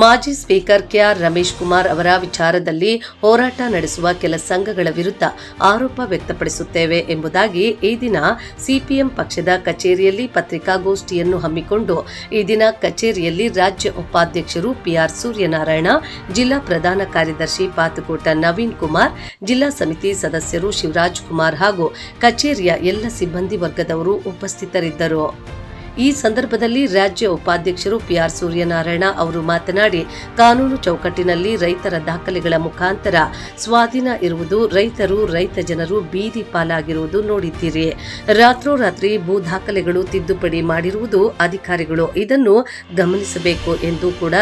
ಮಾಜಿ speaker K R Ramesh Kumar ಅವರ ವಿಚಾರದಲ್ಲಿ ಹೋರಾಟ ನಡೆಸುವ ಕೆಲ ಸಂಘಗಳ ವಿರುದ್ಧ ಆರೋಪ ವ್ಯಕ್ತಪಡಿಸುತ್ತೇವೆ ಎಂಬುದಾಗಿ ಈ ದಿನ ಸಿಪಿಎಂ ಪಕ್ಷದ ಕಚೇರಿಯಲ್ಲಿ ಪತ್ರಿಕಾಗೋಷ್ಠಿಯನ್ನು ಹಮ್ಮಿಕೊಂಡು ಈ ದಿನ ಕಚೇರಿಯಲ್ಲಿ ರಾಜ್ಯ ಉಪಾಧ್ಯಕ್ಷರು ಪಿಆರ್ ಸೂರ್ಯನಾರಾಯಣ, ಜಿಲ್ಲಾ ಪ್ರಧಾನ ಕಾರ್ಯದರ್ಶಿ ಪಾತುಕೋಟ ನವೀನ್ ಕುಮಾರ್, ಜಿಲ್ಲಾ ಸಮಿತಿ ಸದಸ್ಯರು ಶಿವರಾಜ್ ಕುಮಾರ್ ಹಾಗೂ ಕಚೇರಿಯ ಎಲ್ಲ ಸಿಬ್ಬಂದಿ ವರ್ಗದವರು ಉಪಸ್ಥಿತರಿದ್ದರು. ಈ ಸಂದರ್ಭದಲ್ಲಿ ರಾಜ್ಯ ಉಪಾಧ್ಯಕ್ಷರು ಪಿಆರ್ ಸೂರ್ಯನಾರಾಯಣ ಅವರು ಮಾತನಾಡಿ, ಕಾನೂನು ಚೌಕಟ್ಟಿನಲ್ಲಿ ರೈತರ ದಾಖಲೆಗಳ ಮುಖಾಂತರ ಸ್ವಾಧೀನ ಇರುವುದು ರೈತರು, ರೈತ ಜನರು ಬೀದಿ ಪಾಲಾಗಿರುವುದು ನೋಡಿದ್ದೀರಿ. ರಾತ್ರೋರಾತ್ರಿ ಭೂ ದಾಖಲೆಗಳು ತಿದ್ದುಪಡಿ ಮಾಡಿರುವುದು ಅಧಿಕಾರಿಗಳು ಇದನ್ನು ಗಮನಿಸಬೇಕು ಎಂದು ಕೂಡ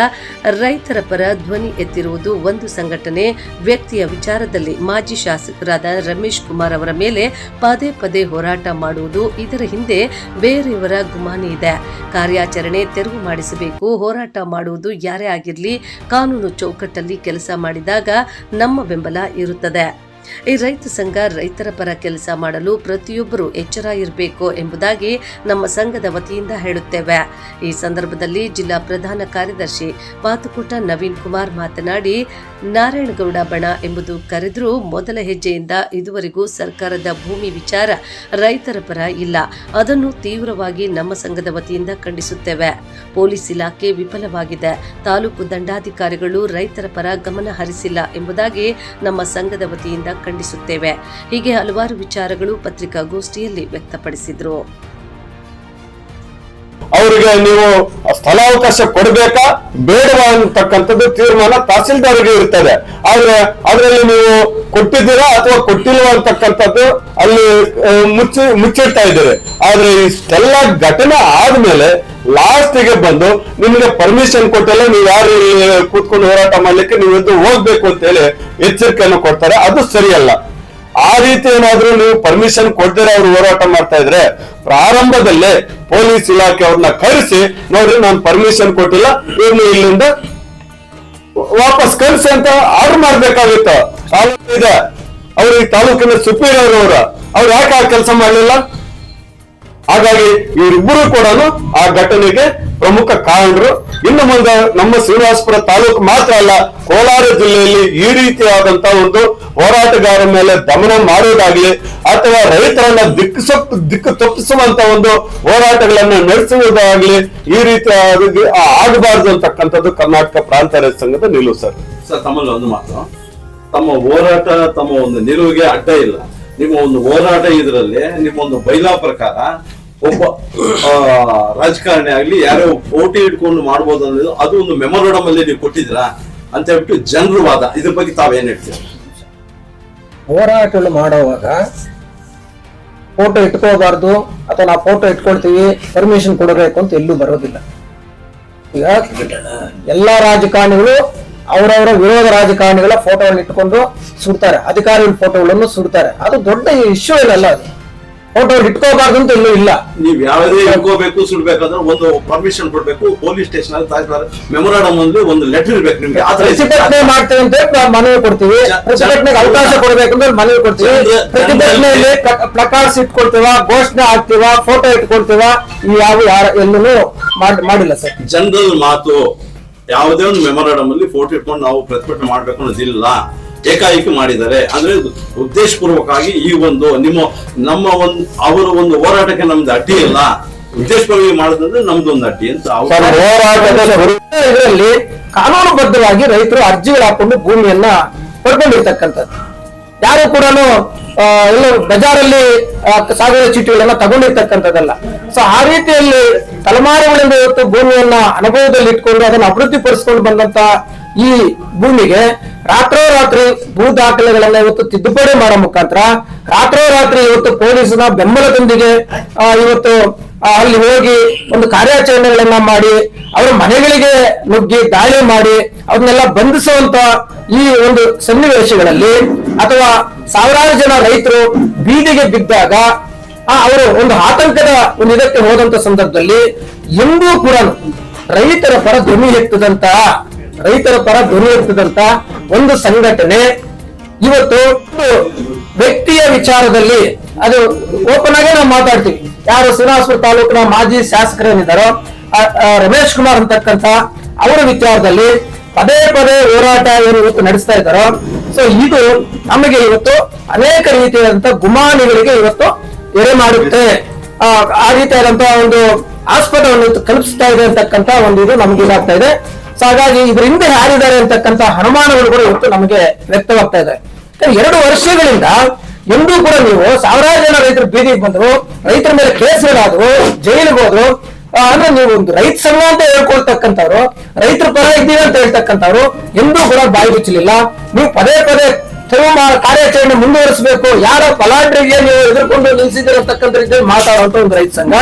ರೈತರ ಪರ ಧ್ವನಿ ಎತ್ತಿರುವುದು ಒಂದು ಸಂಘಟನೆ ವ್ಯಕ್ತಿಯ ವಿಚಾರದಲ್ಲಿ ಮಾಜಿ ಶಾಸಕರಾದ ರಮೇಶ್ ಕುಮಾರ್ ಅವರ ಮೇಲೆ ಪದೇ ಪದೇ ಹೋರಾಟ ಮಾಡುವುದು ಇದರ ಹಿಂದೆ ಬೇರೆಯವರ ಗುಮಾನಿ ಇದೆ. ಕಾರ್ಯಾಚರಣೆ ತೆರವು ಮಾಡಿಸಬೇಕು. ಹೋರಾಟ ಮಾಡುವುದು ಯಾರೇ ಆಗಿರಲಿ, ಕಾನೂನು ಚೌಕಟ್ಟಲ್ಲಿ ಕೆಲಸ ಮಾಡಿದಾಗ ನಮ್ಮ ಬೆಂಬಲ ಇರುತ್ತದೆ. ಈ ರೈತ ಸಂಘ ರೈತರ ಪರ ಕೆಲಸ ಮಾಡಲು ಪ್ರತಿಯೊಬ್ಬರು ಎಚ್ಚರ ಇರಬೇಕು ಎಂಬುದಾಗಿ ನಮ್ಮ ಸಂಘದ ವತಿಯಿಂದ ಹೇಳುತ್ತೇವೆ. ಈ ಸಂದರ್ಭದಲ್ಲಿ ಜಿಲ್ಲಾ ಪ್ರಧಾನ ಕಾರ್ಯದರ್ಶಿ ಪಾತುಕೋಟ ನವೀನ್ ಕುಮಾರ್ ಮಾತನಾಡಿ, ನಾರಾಯಣಗೌಡ ಬಣ ಎಂಬುದು ಕರೆದರೂ ಮೊದಲ ಹೆಜ್ಜೆಯಿಂದ ಇದುವರೆಗೂ ಸರ್ಕಾರದ ಭೂಮಿ ವಿಚಾರ ರೈತರ ಪರ ಇಲ್ಲ. ಅದನ್ನು ತೀವ್ರವಾಗಿ ನಮ್ಮ ಸಂಘದ ವತಿಯಿಂದ ಖಂಡಿಸುತ್ತೇವೆ. ಪೊಲೀಸ್ ಇಲಾಖೆ ವಿಫಲವಾಗಿದೆ. ತಾಲೂಕು ದಂಡಾಧಿಕಾರಿಗಳು ರೈತರ ಪರ ಗಮನ ಹರಿಸಿಲ್ಲ ಎಂಬುದಾಗಿ ನಮ್ಮ ಸಂಘದ ವತಿಯಿಂದ ಖಂಡಿಸುತ್ತೇವೆ. ಹೀಗೆ ಹಲವಾರು ವಿಚಾರಗಳು ಪತ್ರಿಕಾಗೋಷ್ಠಿಯಲ್ಲಿ ವ್ಯಕ್ತಪಡಿಸಿದ್ರು. ಅವರಿಗೆ ನೀವು ಸ್ಥಳಾವಕಾಶ ಕೊಡಬೇಕಾ? ಬೇಡವಾ ಅಂತಕ್ಕಂಥದ್ದು ತೀರ್ಮಾನ ತಹಸೀಲ್ದಾರ್ಗೆ ಇರ್ತದೆ. ಆದ್ರೆ ಅದರಲ್ಲಿ ನೀವು ಕೊಟ್ಟಿದ್ದೀರಾ ಅಥವಾ ಕೊಟ್ಟಿಲ್ಲ ಅಂತಕ್ಕಂಥದ್ದು ಅಲ್ಲಿ ಮುಚ್ಚಿ, ಮುಚ್ಚಿಡ್ತಾ ಇದ್ದೀರಿ. ಆದ್ರೆ ಇಷ್ಟೆಲ್ಲ ಘಟನೆ ಆದ್ಮೇಲೆ ಲಾಸ್ಟ್ಗೆ ಬಂದು ನಿಮ್ಗೆ ಪರ್ಮಿಷನ್ ಕೊಟ್ಟಲ್ಲ ನೀವು ಯಾರು ಕೂತ್ಕೊಂಡು ಹೋರಾಟ ಮಾಡ್ಲಿಕ್ಕೆ ನೀವು ಎದ್ದು ಹೋಗ್ಬೇಕು ಅಂತ ಹೇಳಿ ಎಚ್ಚರಿಕೆಯನ್ನು ಕೊಡ್ತಾರೆ. ಅದು ಸರಿಯಲ್ಲ. ಆ ರೀತಿ ಏನಾದ್ರೂ ನೀವು ಪರ್ಮಿಷನ್ ಕೊಡ್ದಿರ ಅವ್ರು ಹೋರಾಟ ಮಾಡ್ತಾ ಇದ್ರೆ ಪ್ರಾರಂಭದಲ್ಲೇ ಪೊಲೀಸ್ ಇಲಾಖೆ ಅವ್ರನ್ನ ಕರೆಸಿ, ನೋಡ್ರಿ, ನಾನು ಪರ್ಮಿಷನ್ ಕೊಟ್ಟಿಲ್ಲ ಇವ್ರನ್ನ ಇಲ್ಲಿಂದ ವಾಪಸ್ ಕಳಿಸಿ ಅಂತ ಆರ್ಡರ್ ಮಾಡ್ಬೇಕಾಗಿತ್ತು. ಇದೆ ಅವ್ರು ಈ ತಾಲೂಕಿನ ಸುಪೀರಿಯರ್ ಅವರು. ಅವ್ರು ಯಾಕೆ ಆ ಕೆಲಸ ಮಾಡಲಿಲ್ಲ? ಹಾಗಾಗಿ ಇವರಿಬ್ಬರು ಕೂಡ ಆ ಘಟನೆಗೆ ಪ್ರಮುಖ ಕಾರಣರು. ಇನ್ನು ಮುಂದೆ ನಮ್ಮ ಶ್ರೀನಿವಾಸಪುರ ತಾಲೂಕು ಮಾತ್ರ ಅಲ್ಲ, ಕೋಲಾರ ಜಿಲ್ಲೆಯಲ್ಲಿ ಈ ರೀತಿಯಾದಂತ ಒಂದು ಹೋರಾಟಗಾರರ ಮೇಲೆ ದಮನ ಮಾಡೋದಾಗ್ಲಿ, ಅಥವಾ ರೈತರನ್ನ ದಿಕ್ಕು ದಿಕ್ಕು ತಪ್ಪಿಸುವಂತ ಒಂದು ಹೋರಾಟಗಳನ್ನ ನಡೆಸುವುದಾಗಲಿ ಈ ರೀತಿ ಆಗಿ- ಆಗಬಾರದು ಅಂತಕ್ಕಂಥದ್ದು ಕರ್ನಾಟಕ ಪ್ರಾಂತ ರೈತ ಸಂಘದ ನಿಲುವು ಸರ್. ಸರ್, ತಮ್ಮಲ್ಲಿ ಒಂದು ಮಾತು. ತಮ್ಮ ಹೋರಾಟ, ತಮ್ಮ ಒಂದು ನಿಲುವಿಗೆ ಅಡ್ಡ ಇಲ್ಲ. ನಿಮ್ಮ ಒಂದು ಹೋರಾಟ ಇದರಲ್ಲಿ ನಿಮ್ಮ ಒಂದು ಬೈಲಾ ಪ್ರಕಾರ ಒಬ್ಬ ರಾಜಕಾರಣಿ ಆಗ್ಲಿ, ಯಾರೋ ಓಟಿ ಇಟ್ಕೊಂಡು ಮಾಡ್ಬೋದು ಅನ್ನೋದು, ಅದು ಒಂದು ಮೆಮೊರಡಮ್ ಅಲ್ಲಿ ನೀವು ಕೊಟ್ಟಿದ್ದೀರಾ ಅಂತ ಹೇಳ್ಬಿಟ್ಟು ಜನರು ವಾದ. ಇದ್ರ ಬಗ್ಗೆ ತಾವೇನ್ ಹೇಳ್ತೀರಾ? ಹೋರಾಟಗಳು ಮಾಡುವಾಗ ಫೋಟೋ ಇಟ್ಕೋಬಾರ್ದು ಅಥವಾ ನಾವು ಫೋಟೋ ಇಟ್ಕೊಳ್ತೀವಿ ಪರ್ಮಿಷನ್ ಕೊಡಬೇಕು ಅಂತ ಎಲ್ಲೂ ಬರೋದಿಲ್ಲ. ಈಗ ಎಲ್ಲಾ ರಾಜಕಾರಣಿಗಳು ಅವರವರ ವಿರೋಧ ರಾಜಕಾರಣಿಗಳ ಫೋಟೋಗಳನ್ನ ಇಟ್ಕೊಂಡು ಸುಡ್ತಾರೆ, ಅಧಿಕಾರಿಗಳ ಫೋಟೋಗಳನ್ನು ಸುಡ್ತಾರೆ. ಅದು ದೊಡ್ಡ ಇಶ್ಯೂ ಇಲ್ಲ ಅದು. ಫೋಟೋ ಇಟ್ಕೋಬಾರ್ದು ಅಂತ ಎಲ್ಲೂ ಇಲ್ಲ. ನೀವ್ ಯಾವ್ದೇ ಇಟ್ಕೋಬೇಕು ಸುಡ್ಬೇಕಾದ್ರೆ ಒಂದು ಪರ್ಮಿಷನ್ ಕೊಡ್ಬೇಕು. ಪೊಲೀಸ್ ಸ್ಟೇಷನ್ ಅಲ್ಲಿ ತಹಸೀಲ್ದಾರ್ ಮೆಮೊರಾಂಡಮ್ ಅಲ್ಲಿ ಒಂದು ಲೆಟರ್ ಇರ್ಬೇಕು ನಿಮ್ಗೆ. ಪ್ರತಿಭಟನೆ ಮಾಡ್ತೇವೆ ಅಂತ ನಾವು ಮನವಿ ಕೊಡ್ತೀವಿ. ಪ್ರತಿಭಟನೆಗೆ ಅವಕಾಶ ಕೊಡಬೇಕಂದ್ರೆ ಮನವಿ ಕೊಡ್ತೀವಿ. ಪ್ರತಿಭಟನೆಯಲ್ಲಿ ಪ್ಲಕಾರ್ಡ್ಸ್ ಇಟ್ಕೊಳ್ತೀವ ಘೋಷಣೆ ಹಾಕ್ತೀವ ಫೋಟೋ ಇಟ್ಕೊಳ್ತೀವ ಈ ಯಾವ ಯಾರ ಎಲ್ಲೂ ಮಾಡ್- ಮಾಡಿಲ್ಲ ಸರ್. ಜನರಲ್ ಮಾತು ಯಾವುದೇ ಒಂದು ಮೆಮೊರಾಂಡಮ್ ಅಲ್ಲಿ ಫೋಟೋ ಇಟ್ಕೊಂಡು ನಾವು ಪ್ರತಿಭಟನೆ ಮಾಡ್ಬೇಕು ಅನ್ನೋದಿಲ್ಲ. ಏಕಾಏಕಿ ಮಾಡಿದ್ದಾರೆ. ಅಂದ್ರೆ ಉದ್ದೇಶಪೂರ್ವಕವಾಗಿ ಈ ಒಂದು ನಿಮ್ಮ, ನಮ್ಮ ಒಂದು, ಅವರ ಒಂದು ಹೋರಾಟಕ್ಕೆ ನಮ್ದು ಅಡ್ಡಿ ಇಲ್ಲ. ಉದ್ದೇಶಪೂರ್ವಕವಾಗಿ ಮಾಡೋದಂದ್ರೆ ನಮ್ದು ಒಂದು ಅಡ್ಡಿ ಅಂತ ಇದರಲ್ಲಿ ಕಾನೂನುಬದ್ಧವಾಗಿ ರೈತರು ಅರ್ಜಿಗಳು ಹಾಕೊಂಡು ಭೂಮಿಯನ್ನ ಪಡ್ಕೊಂಡಿರ್ತಕ್ಕಂಥದ್ದು. ಯಾರು ಕೂಡ ಎಲ್ಲ ಬಜಾರಲ್ಲಿ ಸಾಗರ ಚೀಟಿಗಳನ್ನ ತಗೊಂಡಿರ್ತಕ್ಕಂಥದ್ದಲ್ಲ. ಸೊ ಆ ರೀತಿಯಲ್ಲಿ ತಲೆಮಾರುಗಳಿಂದ ಇವತ್ತು ಭೂಮಿಯನ್ನ ಅನುಭವದಲ್ಲಿ ಇಟ್ಕೊಂಡು ಅದನ್ನ ಅಭಿವೃದ್ಧಿ ಪಡಿಸ್ಕೊಂಡು ಬಂದಂತ ಈ ಭೂಮಿಗೆ ರಾತ್ರೋರಾತ್ರಿ ಭೂ ದಾಖಲೆಗಳನ್ನ ಇವತ್ತು ತಿದ್ದುಪಡಿ ಮಾಡೋ ಮುಖಾಂತರ ರಾತ್ರೋರಾತ್ರಿ ಇವತ್ತು ಪೊಲೀಸನ ಬೆಂಬಲದೊಂದಿಗೆ ಇವತ್ತು ಅಲ್ಲಿ ಹೋಗಿ ಒಂದು ಕಾರ್ಯಾಚರಣೆಗಳನ್ನ ಮಾಡಿ ಅವರ ಮನೆಗಳಿಗೆ ನುಗ್ಗಿ ದಾಳಿ ಮಾಡಿ ಅವ್ರನ್ನೆಲ್ಲ ಬಂಧಿಸುವಂತ ಈ ಒಂದು ಸನ್ನಿವೇಶಗಳಲ್ಲಿ ಅಥವಾ ಸಾವಿರಾರು ಜನ ರೈತರು ಬೀದಿಗೆ ಬಿದ್ದಾಗ ಆ, ಅವರು ಒಂದು ಆತಂಕದ ಒಂದು ಇದಕ್ಕೆ ಹೋದಂತ ಸಂದರ್ಭದಲ್ಲಿ ಎಂದೂ ಕೂಡ ರೈತರ ಪರ ಧ್ವನಿ ಎತ್ತದಂತ ರೈತರ ಪರ ಧ್ವನಿ ಎತ್ತದಂತ ಒಂದು ಸಂಘಟನೆ ಇವತ್ತು ವ್ಯಕ್ತಿಯ ವಿಚಾರದಲ್ಲಿ ಅದು ಓಪನ್ ಆಗಿ ನಾವು ಮಾತಾಡ್ತೀವಿ. ಯಾರು ಶ್ರೀನಿವಾಸಪುರ ತಾಲೂಕಿನ ಮಾಜಿ ಶಾಸಕರೇನಿದ್ದಾರೋ ರಮೇಶ್ ಕುಮಾರ್ ಅಂತಕ್ಕಂತ ಅವರ ವಿಚಾರದಲ್ಲಿ ಪದೇ ಪದೇ ಹೋರಾಟ ಏನು ಇವತ್ತು ನಡೆಸ್ತಾ ಇದ್ದಾರೋ ಸೊ ಇದು ನಮಗೆ ಇವತ್ತು ಅನೇಕ ರೀತಿಯಾದಂತಹ ಗುಮಾನಿಗಳಿಗೆ ಇವತ್ತು ಎಡೆ ಮಾಡುತ್ತೆ. ಆ ರೀತಿಯಾದಂತಹ ಒಂದು ಆಸ್ಪದವನ್ನು ಕಲ್ಪಿಸ್ತಾ ಇದೆ ಅಂತಕ್ಕಂತ ಒಂದು ಇದು ನಮ್ಗೆ ಇದಾಗ್ತಾ ಇದೆ. ಸೊ ಹಾಗಾಗಿ ಇದ್ರ ಹಿಂದೆ ಯಾರಿದ್ದಾರೆ ಅಂತಕ್ಕಂತ ಅನುಮಾನಗಳು ಕೂಡ ಇವತ್ತು ನಮಗೆ ವ್ಯಕ್ತವಾಗ್ತಾ ಇದೆ. ಎರಡು ವರ್ಷಗಳಿಂದ ಎಂದೂ ಕೂಡ ನೀವು ಸಾವಿರಾರು ಜನ ರೈತರು ಬೀದಿಗೆ ಬಂದ್ರು, ರೈತರ ಮೇಲೆ ಕೇಸ್ಗಳಾದ್ರು ಜೈಲಿಗೆ ಹೋದ್ರು. ಅಂದ್ರೆ ನೀವು ಒಂದು ರೈತ ಸಂಘ ಅಂತ ಹೇಳ್ಕೊಳ್ತಕ್ಕಂಥವ್ರು, ರೈತರ ಪರ ಇದ್ದೀವಿ ಅಂತ ಹೇಳ್ತಕ್ಕಂಥವ್ರು ಎಂದೂ ಕೂಡ ಬಾಯಿ ಬಿಚ್ಚಲಿಲ್ಲ ನೀವು ಪದೇ ಪದೇ ತೆರವು ಮಾ- ಕಾರ್ಯಾಚರಣೆ ಮುಂದುವರಿಸಬೇಕು. ಯಾರ ಫಲಾಡ್ರಿಗೆ ನೀವು ಎದುರ್ಕೊಂಡು ನಿಲ್ಸಿದಿರತಕ್ಕಂಥ ರೀತಿಯಲ್ಲಿ ಮಾತಾಡುವಂತ ಒಂದು ರೈತ ಸಂಘ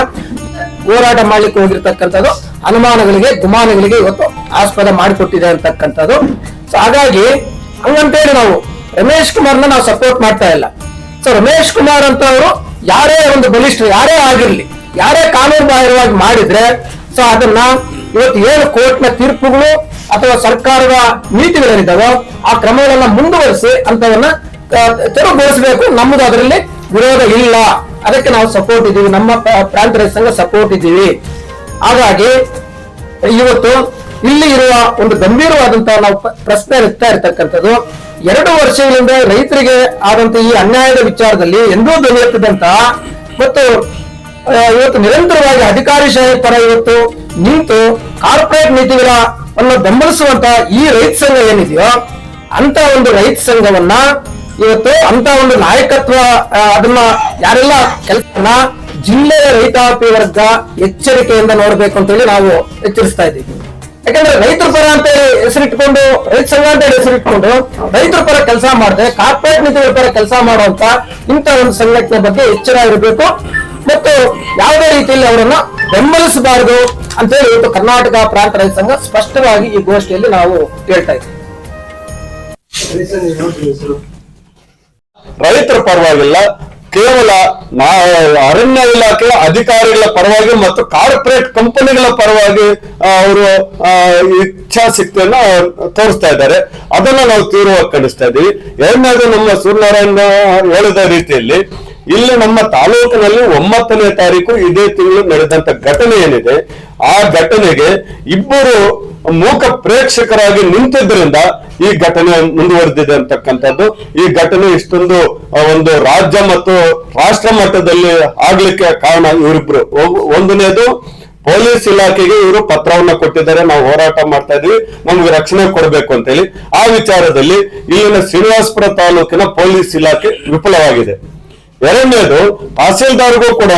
ಹೋರಾಟ ಮಾಡ್ಲಿಕ್ಕೆ ಹೋಗಿರ್ತಕ್ಕಂಥದ್ದು ಅನುಮಾನಗಳಿಗೆ ಗುಮಾನಗಳಿಗೆ ಇವತ್ತು ಆಸ್ಪದ ಮಾಡಿಕೊಟ್ಟಿದೆ ಅಂತಕ್ಕಂಥದ್ದು. ಸೊ ಹಾಗಾಗಿ ಹಂಗಂತೇಳಿ ನಾವು ರಮೇಶ್ ಕುಮಾರ್ನ ನಾವು ಸಪೋರ್ಟ್ ಮಾಡ್ತಾ ಇಲ್ಲ. ಸೊ ರಮೇಶ್ ಕುಮಾರ್ ಅಂತ ಅವರು ಯಾರೇ ಒಂದು ಬಲಿಷ್ಠ ಯಾರೇ ಆಗಿರ್ಲಿ, ಯಾರೇ ಕಾನೂನು ಬಾಹಿರವಾಗಿ ಮಾಡಿದ್ರೆ ಸೊ ಅದನ್ನ ಇವತ್ತು ಏನು ಕೋರ್ಟ್ನ ತೀರ್ಪುಗಳು ಅಥವಾ ಸರ್ಕಾರದ ನೀತಿಗಳೇನಿದಾವೋ ಆ ಕ್ರಮಗಳನ್ನ ಮುಂದುವರಿಸಿ ಅಂತವನ್ನ ತೆರವುಗೊಳಿಸಬೇಕು ನಮ್ಮದು ಅದರಲ್ಲಿ ವಿರೋಧ ಇಲ್ಲ. ಅದಕ್ಕೆ ನಾವು ಸಪೋರ್ಟ್ ಇದ್ದೀವಿ, ನಮ್ಮ ಪ್ರಾಂತ ರೈತ ಸಂಘ ಸಪೋರ್ಟ್ ಇದ್ದೀವಿ. ಹಾಗಾಗಿ ಇವತ್ತು ಇಲ್ಲಿ ಇರುವ ಒಂದು ಗಂಭೀರವಾದಂತಹ ನಾವು ಪ್ರಶ್ನೆ ಎತ್ತಾ ಇರ್ತಕ್ಕಂಥದ್ದು, ಎರಡು ವರ್ಷಗಳಿಂದ ರೈತರಿಗೆ ಆದಂತ ಈ ಅನ್ಯಾಯದ ವಿಚಾರದಲ್ಲಿ ಎಂದೂ ದೊರೆಯುತ್ತಿದ್ದಂತ ಮತ್ತು ಇವತ್ತು ನಿರಂತರವಾಗಿ ಅಧಿಕಾರಿಶಾಹಿ ಪರ ಇವತ್ತು ನಿಂತು ಕಾರ್ಪೊರೇಟ್ ನೀತಿಗಳ ಬೆಂಬಲಿಸುವಂತ ಈ ರೈತ ಸಂಘ ಏನಿದೆಯೋ ಅಂತ ಒಂದು ರೈತ ಸಂಘವನ್ನ ಇವತ್ತು ಅಂತ ಒಂದು ನಾಯಕತ್ವ ಅದನ್ನ ಯಾರೆಲ್ಲ ಕೆಲಸನ ಜಿಲ್ಲೆಯ ರೈತಾಪಿ ವರ್ಗ ಎಚ್ಚರಿಕೆಯಿಂದ ನೋಡಬೇಕು ಅಂತ ಹೇಳಿ ನಾವು ಎಚ್ಚರಿಸ್ತಾ ಇದ್ದೀವಿ. ಯಾಕಂದ್ರೆ ರೈತರ ಪರ ಅಂತ ಹೆಸರಿಟ್ಕೊಂಡು, ರೈತ ಸಂಘ ಅಂತ ಹೆಸರಿಟ್ಕೊಂಡು ರೈತರ ಪರ ಕೆಲಸ ಮಾಡದೆ ಕಾರ್ಪೊರೇಟ್ ನೀತಿಗಳ ಪರ ಕೆಲಸ ಮಾಡುವಂತ ಇಂಥ ಒಂದು ಸಂಘಟನೆ ಬಗ್ಗೆ ಎಚ್ಚರ ಇರಬೇಕು. ಮತ್ತು ಯಾವುದೇ ರೀತಿಯಲ್ಲಿ ಅವರನ್ನ ಬೆಂಬಲಿಸಬಾರದು ಅಂತ ಹೇಳಿ ಇವತ್ತು ಕರ್ನಾಟಕ ಪ್ರಾಂತ ರೈತ ಸಂಘ ಸ್ಪಷ್ಟವಾಗಿ ಈ ಗೋಷ್ಠಿಯಲ್ಲಿ ನಾವು ಹೇಳ್ತಾ ಇದ್ದೀವಿ. ರೈತರ ಪರವಾಗಿಲ್ಲ ಕೇವಲ ಅರಣ್ಯ ಇಲಾಖೆ ಅಧಿಕಾರಿಗಳ ಪರವಾಗಿ ಮತ್ತು ಕಾರ್ಪೊರೇಟ್ ಕಂಪನಿಗಳ ಪರವಾಗಿ ಅವರು ಇಚ್ಛಾಶಕ್ತಿಯನ್ನ ತೋರಿಸ್ತಾ ಇದ್ದಾರೆ. ಅದನ್ನ ನಾವು ತೀವ್ರವಾಗಿ ಖಂಡಿಸ್ತಾ ಇದ್ದೀವಿ. ಎರಡನೇದು ನಮ್ಮ ಸೂರ್ಯನಾರಾಯಣ ಹೇಳಿದ ರೀತಿಯಲ್ಲಿ, ಇಲ್ಲಿ ನಮ್ಮ ತಾಲೂಕಿನಲ್ಲಿ ಒಂಬತ್ತನೇ ತಾರೀಕು ಇದೇ ತಿಂಗಳು ನಡೆದಂತ ಘಟನೆ ಏನಿದೆ ಆ ಘಟನೆಗೆ ಇಬ್ಬರು ಮೂಕ ಪ್ರೇಕ್ಷಕರಾಗಿ ನಿಂತಿದ್ದರಿಂದ ಈ ಘಟನೆ ಮುಂದುವರೆದಿದೆ ಅಂತಕ್ಕಂಥದ್ದು. ಈ ಘಟನೆ ಇಷ್ಟೊಂದು ಒಂದು ರಾಜ್ಯ ಮತ್ತು ರಾಷ್ಟ್ರ ಮಟ್ಟದಲ್ಲಿ ಆಗ್ಲಿಕ್ಕೆ ಕಾರಣ ಇವರಿಬ್ರು. ಒಂದನೇದು ಪೊಲೀಸ್ ಇಲಾಖೆಗೆ ಇವರು ಪತ್ರವನ್ನ ಕೊಟ್ಟಿದ್ದಾರೆ. ನಾವು ಹೋರಾಟ ಮಾಡ್ತಾ ಇದೀವಿ ನಮ್ಗೆ ರಕ್ಷಣೆ ಕೊಡಬೇಕು ಅಂತ ಹೇಳಿ ಆ ವಿಚಾರದಲ್ಲಿ ಇಲ್ಲಿನ ಶ್ರೀನಿವಾಸಪುರ ತಾಲೂಕಿನ ಪೊಲೀಸ್ ಇಲಾಖೆ ವಿಫಲವಾಗಿದೆ. ಎರಡನೇದು, ತಹಸೀಲ್ದಾರ್ಗೂ ಕೂಡ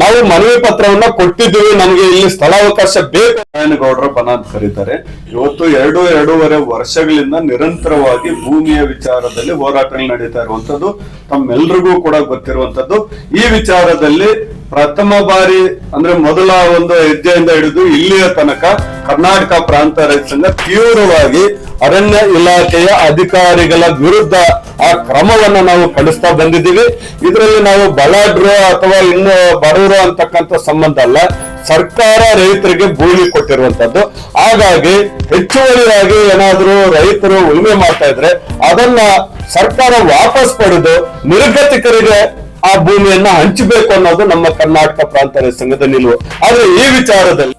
ನಾವು ಮನವಿ ಪತ್ರವನ್ನ ಕೊಟ್ಟಿದ್ದೀವಿ, ನಮ್ಗೆ ಇಲ್ಲಿ ಸ್ಥಳಾವಕಾಶ ಬೇಕು. ನಾರಾಯಣಗೌಡರ ಬನ ಅಂತ ಕರೀತಾರೆ. ಇವತ್ತು ಎರಡು, ಎರಡೂವರೆ ವರ್ಷಗಳಿಂದ ನಿರಂತರವಾಗಿ ಭೂಮಿಯ ವಿಚಾರದಲ್ಲಿ ಹೋರಾಟಗಳು ನಡೀತಾ ಇರುವಂತದ್ದು ತಮ್ಮೆಲ್ರಿಗೂ ಕೂಡ ಗೊತ್ತಿರುವಂತದ್ದು ಈ ವಿಚಾರದಲ್ಲಿ ಪ್ರಥಮ ಬಾರಿ, ಅಂದ್ರೆ ಮೊದಲ ಒಂದು ಹೆಜ್ಜೆಯಿಂದ ಹಿಡಿದು ಇಲ್ಲಿಯ ತನಕ ಕರ್ನಾಟಕ ಪ್ರಾಂತ ರೈತ ಸಂಘ ತೀವ್ರವಾಗಿ ಅರಣ್ಯ ಇಲಾಖೆಯ ಅಧಿಕಾರಿಗಳ ವಿರುದ್ಧ ಆ ಕ್ರಮವನ್ನು ನಾವು ಕಳಿಸ್ತಾ ಬಂದಿದ್ದೀವಿ. ಇದರಲ್ಲಿ ನಾವು ಬಲಾಢ್ರು ಅಥವಾ ಇನ್ನು ಬಡವರು ಅಂತಕ್ಕಂಥ ಸಂಬಂಧ ಅಲ್ಲ, ಸರ್ಕಾರ ರೈತರಿಗೆ ಭೂಮಿ ಕೊಟ್ಟಿರುವಂತದ್ದು ಹಾಗಾಗಿ ಹೆಚ್ಚುವರಿಯಾಗಿ ಏನಾದರೂ ರೈತರು ಉಳುಮೆ ಮಾಡ್ತಾ ಇದ್ರೆ ಅದನ್ನ ಸರ್ಕಾರ ವಾಪಸ್ ಪಡೆದು ನಿರ್ಗತಿಕರಿಗೆ ಆ ಭೂಮಿಯನ್ನ ಹಂಚಬೇಕು ಅನ್ನೋದು ನಮ್ಮ ಕರ್ನಾಟಕ ಪ್ರಾಂತ ರೈತ ಸಂಘದ ನಿಲುವು. ಆದ್ರೆ ಈ ವಿಚಾರದಲ್ಲಿ